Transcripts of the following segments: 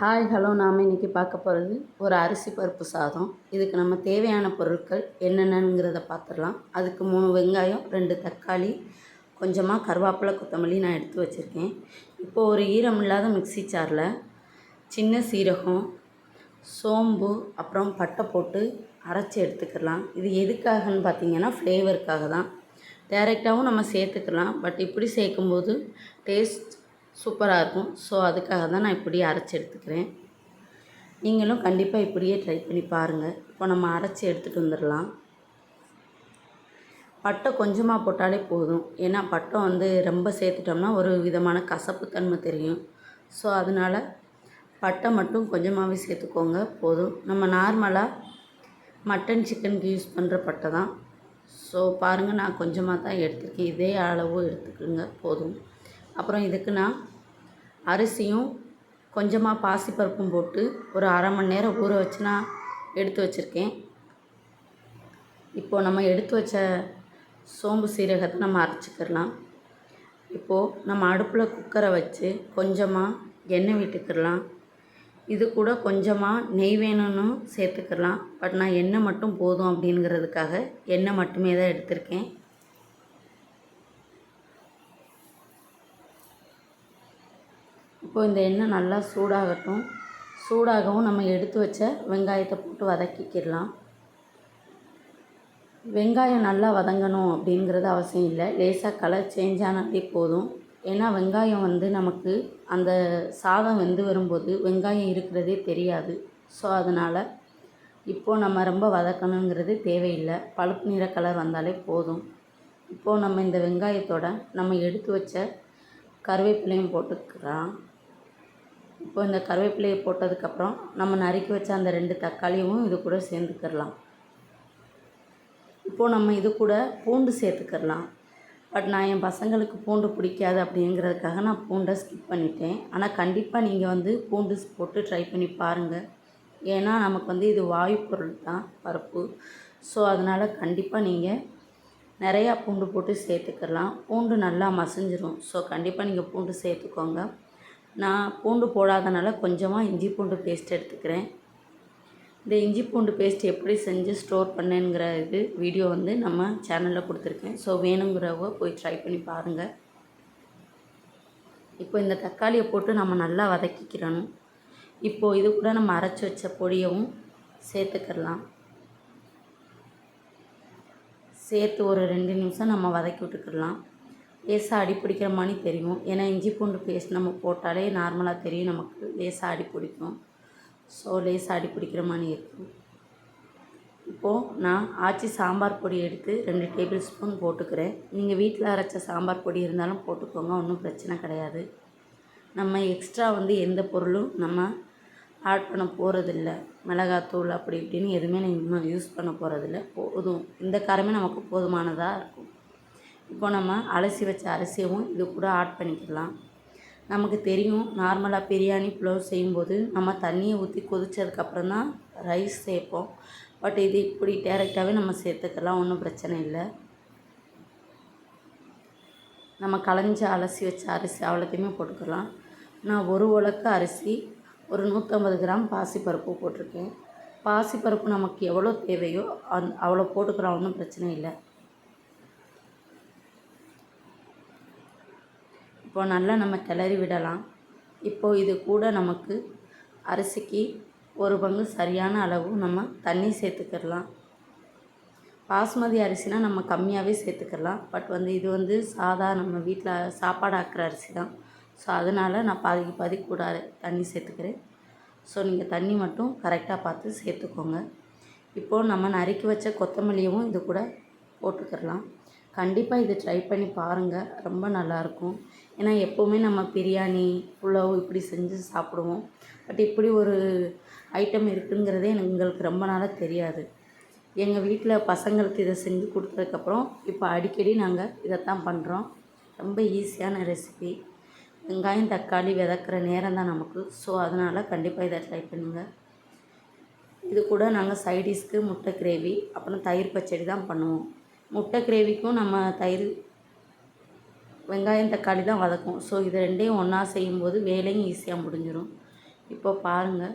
Hi hello நாம் இன்றைக்கி பார்க்க போகிறது ஒரு அரிசி பருப்பு சாதம். இதுக்கு நம்ம தேவையான பொருட்கள் என்னென்னங்கிறத பார்த்துடலாம். அதுக்கு மூணு வெங்காயம் ரெண்டு தக்காளி கொஞ்சமாக கருவேப்பிலை கொத்தமல்லி நான் எடுத்து வச்சுருக்கேன். இப்போது ஒரு ஈரம் இல்லாத மிக்ஸி சாரில் சின்ன சீரகம் சோம்பு அப்புறம் பட்டை போட்டு அரைச்சி எடுத்துக்கலாம். இது எதுக்காகன்னு பார்த்தீங்கன்னா ஃப்ளேவருக்காக தான். டைரெக்டாகவும் நம்ம சேர்த்துக்கலாம். பட் இப்படி சேர்க்கும்போது டேஸ்ட் சூப்பராக இருக்கும். ஸோ அதுக்காக தான் நான் இப்படி அரைச்சி எடுத்துக்கிறேன். நீங்களும் கண்டிப்பாக இப்படியே ட்ரை பண்ணி பாருங்கள் இப்போ நம்ம அரைச்சி எடுத்துகிட்டு வந்துடலாம். பட்டை கொஞ்சமாக போட்டாலே போதும். ஏன்னா பட்டம் வந்து ரொம்ப சேர்த்துட்டோம்னா ஒரு விதமான கசப்புத்தன்மை தெரியும். ஸோ அதனால் பட்டை மட்டும் கொஞ்சமாகவே சேர்த்துக்கோங்க. போதும். நம்ம நார்மலாக மட்டன் சிக்கனுக்கு யூஸ் பண்ணுற பட்டை தான். ஸோ பாருங்கள் நான் கொஞ்சமாக தான் எடுத்துருக்கேன். இதே அளவு எடுத்துக்கோங்க. போதும். அப்புறம் இதுக்கு நான் அரிசியும் கொஞ்சமாக பாசிப்பருப்பும் போட்டு ஒரு அரை மணி நேரம் ஊற வச்சு நான் எடுத்து வச்சுருக்கேன். இப்போது நம்ம எடுத்து வச்ச சோம்பு சீரகத்தை நம்ம அரைச்சிக்கிடலாம். இப்போது நம்ம அடுப்பில் குக்கரை வச்சு கொஞ்சமாக எண்ணெய் விட்டுக்கிடலாம். இது கூட கொஞ்சமாக நெய் வேணும்னு சேர்த்துக்கிடலாம். பட் நான் எண்ணெய் மட்டும் போதும் அப்படிங்கிறதுக்காக எண்ணெய் மட்டுமே தான் எடுத்திருக்கேன். இப்போ இந்த எண்ணெய் நல்லா சூடாகட்டும். சூடாகவும் நம்ம எடுத்து வச்ச வெங்காயத்தை போட்டு வதக்கிக்கிடலாம். வெங்காயம் நல்லா வதங்கணும் அப்படிங்கிறது அவசியம் இல்லை. லேசாக கலர் சேஞ்ச் ஆனாலே போதும். ஏன்னா வெங்காயம் வந்து நமக்கு அந்த சாதம் வெந்து வரும்போது வெங்காயம் இருக்கிறதே தெரியாது. ஸோ அதனால் இப்போது நம்ம ரொம்ப வதக்கணுங்கிறது தேவையில்லை. பழுப்பு நிற கலர் வந்தாலே போதும். இப்போது நம்ம இந்த வெங்காயத்தோட நம்ம எடுத்து வச்ச கருவேப்பிலையும் போட்டுக்கலாம். இப்போ இந்த கருவேப்பிலையை போட்டதுக்கப்புறம் நம்ம நறுக்கி வச்ச அந்த ரெண்டு தக்காளியும் இது கூட சேர்ந்துக்கிடலாம். இப்போது நம்ம இது கூட பூண்டு சேர்த்துக்கிடலாம். பட் நான் என் பசங்களுக்கு பூண்டு பிடிக்காது அப்படிங்கிறதுக்காக நான் பூண்டை ஸ்கிப் பண்ணிட்டேன். ஆனால் கண்டிப்பாக நீங்கள் வந்து பூண்டு போட்டு ட்ரை பண்ணி பாருங்கள் ஏன்னா நமக்கு வந்து இது வாயு பொருள் தான் பருப்பு. ஸோ அதனால் கண்டிப்பாக நீங்கள் நிறையா பூண்டு போட்டு சேர்த்துக்கலாம் பூண்டு நல்லா மசிஞ்சிரும். ஸோ கண்டிப்பாக நீங்கள் பூண்டு சேர்த்துக்கோங்க. நான் பூண்டு போடாதனால கொஞ்சமாக இஞ்சி பூண்டு பேஸ்ட் எடுத்துக்கிறேன். இந்த இஞ்சி பூண்டு பேஸ்ட் எப்படி செஞ்சு ஸ்டோர் பண்ணேங்கிற இது வீடியோ வந்து நம்ம சேனலில் கொடுத்துருக்கேன். ஸோ வேணுங்கிறவங்க போய் ட்ரை பண்ணி பாருங்கள் இப்போ இந்த தக்காளியை போட்டு நம்ம நல்லா வதக்கிக்கிறணும். இப்போது இது கூட நம்ம அரைச்சி வச்ச பொடியவும் சேர்த்துக்கிடலாம் சேர்த்து ஒரு ரெண்டு நிமிஷம் நம்ம வதக்கி விட்டுக்கிடலாம் லேசாக அடி பிடிக்கிற மாதிரி தெரியும். ஏன்னா இஞ்சி பூண்டு பேஸ்ட் நம்ம போட்டாலே நார்மலாக தெரியும் நமக்கு. லேசாக அடி பிடிக்கும். ஸோ லேசாக அடி பிடிக்கிற மாதிரி இருக்கும். இப்போது நான் ஆச்சி சாம்பார் பொடி எடுத்து ரெண்டு டேபிள் ஸ்பூன் போட்டுக்கிறேன். நீங்கள் வீட்டில் அரைச்ச சாம்பார் பொடி இருந்தாலும் போட்டுக்கோங்க. ஒன்றும் பிரச்சனை கிடையாது. நம்ம எக்ஸ்ட்ரா வந்து எந்த பொருளும் நம்ம ஆட் பண்ண போகிறதில்ல மிளகாத்தூள் அப்படி இப்படின்னு எதுவுமே நம்ம யூஸ் பண்ண போகிறதில்ல போதும். இந்த காரமே நமக்கு போதுமானதாக இருக்கும். இப்போ நம்ம அலசி வச்ச அரிசியவும் இது கூட ஆட் பண்ணிக்கலாம். நமக்கு தெரியும் நார்மலாக பிரியாணி புலவு செய்யும்போது நம்ம தண்ணியை ஊற்றி கொதிச்சதுக்கப்புறம் தான் ரைஸ் சேர்ப்போம். பட் இது இப்படி டேரெக்டாகவே நம்ம சேர்த்துக்கலாம் ஒன்றும் பிரச்சனை இல்லை. நம்ம களைஞ்சி அலசி வச்ச அரிசி அவ்வளோத்தையுமே போட்டுக்கலாம். நான் ஒரு உலக்கு அரிசி ஒரு நூற்றம்பது கிராம் பாசிப்பருப்பு போட்டிருக்கேன். பாசிப்பருப்பு நமக்கு எவ்வளோ தேவையோ அந் அவ்வளோ போட்டுக்கிறோம் ஒன்றும் பிரச்சனை இல்லை. இப்போ நல்லா நம்ம கிளறி விடலாம். இப்போது இது கூட நமக்கு அரிசிக்கு ஒரு பங்கு சரியான அளவு நம்ம தண்ணி சேர்த்துக்கிடலாம். பாஸ்மதி அரிசினால் நம்ம கம்மியாகவே சேர்த்துக்கலாம் பட் வந்து இது வந்து சாதா நம்ம வீட்டில் சாப்பாடு ஆக்கிற அரிசி தான். ஸோ அதனால் நான் பாதிக்கு பாதி கூட தண்ணி சேர்த்துக்கிறேன். ஸோ நீங்கள் தண்ணி மட்டும் கரெக்டாக பார்த்து சேர்த்துக்கோங்க. இப்போது நம்ம நறுக்கி வச்ச கொத்தமல்லியவும் இது கூட போட்டுக்கிடலாம். கண்டிப்பாக இது ட்ரை பண்ணி பாருங்கள் ரொம்ப நல்லாயிருக்கும் ஏன்னா எப்போவுமே நம்ம பிரியாணி புலாவ் இப்படி செஞ்சு சாப்பிடுவோம். பட் இப்படி ஒரு ஐட்டம் இருக்குங்கிறதே எங்களுக்கு ரொம்ப நாளாக தெரியாது. எங்கள் வீட்டில் பசங்களுக்கு இதை செஞ்சு கொடுத்ததுக்கப்புறம் இப்போ அடிக்கடி நாங்கள் இதைத்தான் பண்ணுறோம் ரொம்ப ஈஸியான ரெசிபி வெங்காயம் தக்காளி விதக்கிற நேரம் தான் நமக்கு. ஸோ அதனால் கண்டிப்பாக இதை ட்ரை பண்ணுங்கள் இது கூட நாங்கள் சைடிஷ்க்கு முட்டை கிரேவி அப்புறம் தயிர் பச்சடி தான் பண்ணுவோம். முட்டை கிரேவிக்கும் நம்ம தயிர் வெங்காயம் தக்காளி தான் வதக்கும் ஸோ இது ரெண்டையும் ஒன்றா செய்யும்போது வேலையும் ஈஸியாக முடிஞ்சிடும் இப்போ பாருங்கள்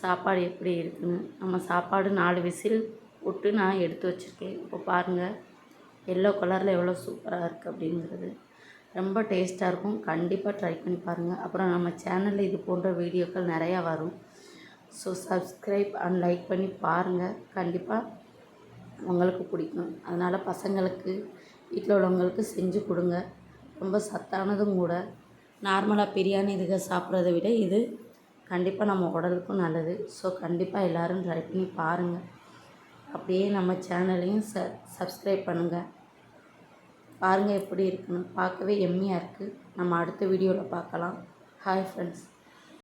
சாப்பாடு எப்படி இருக்குன்னு. நம்ம சாப்பாடு நாலு விசில் விட்டு நான் எடுத்து வச்சுருக்கேன். இப்போ பாருங்கள் எல்லோ கலரில் எவ்வளோ சூப்பராக இருக்குது அப்படிங்கிறது. ரொம்ப டேஸ்ட்டாக இருக்கும். கண்டிப்பாக ட்ரை பண்ணி பாருங்கள் அப்புறம் நம்ம சேனலில் இது போன்ற வீடியோக்கள் நிறையா வரும். ஸோ சப்ஸ்கிரைப் அண்ட் லைக் பண்ணி பாருங்கள் கண்டிப்பாக உங்களுக்கு பிடிக்கும். அதனால் பசங்களுக்கு வீட்டில் உள்ளவங்களுக்கு செஞ்சு கொடுங்க. ரொம்ப சத்தானதும் கூட. நார்மலாக பிரியாணி இதுக சாப்பிட்றத விட இது கண்டிப்பாக நம்ம உடலுக்கும் நல்லது. ஸோ கண்டிப்பாக எல்லோரும் ட்ரை பண்ணி பாருங்கள் அப்படியே நம்ம சேனலையும் ச சப்ஸ்கிரைப் பண்ணுங்கள் பாருங்கள் எப்படி இருக்குன்னு. பார்க்கவே எம்மியாக இருக்குது நம்ம அடுத்த வீடியோவில் பார்க்கலாம். Hi friends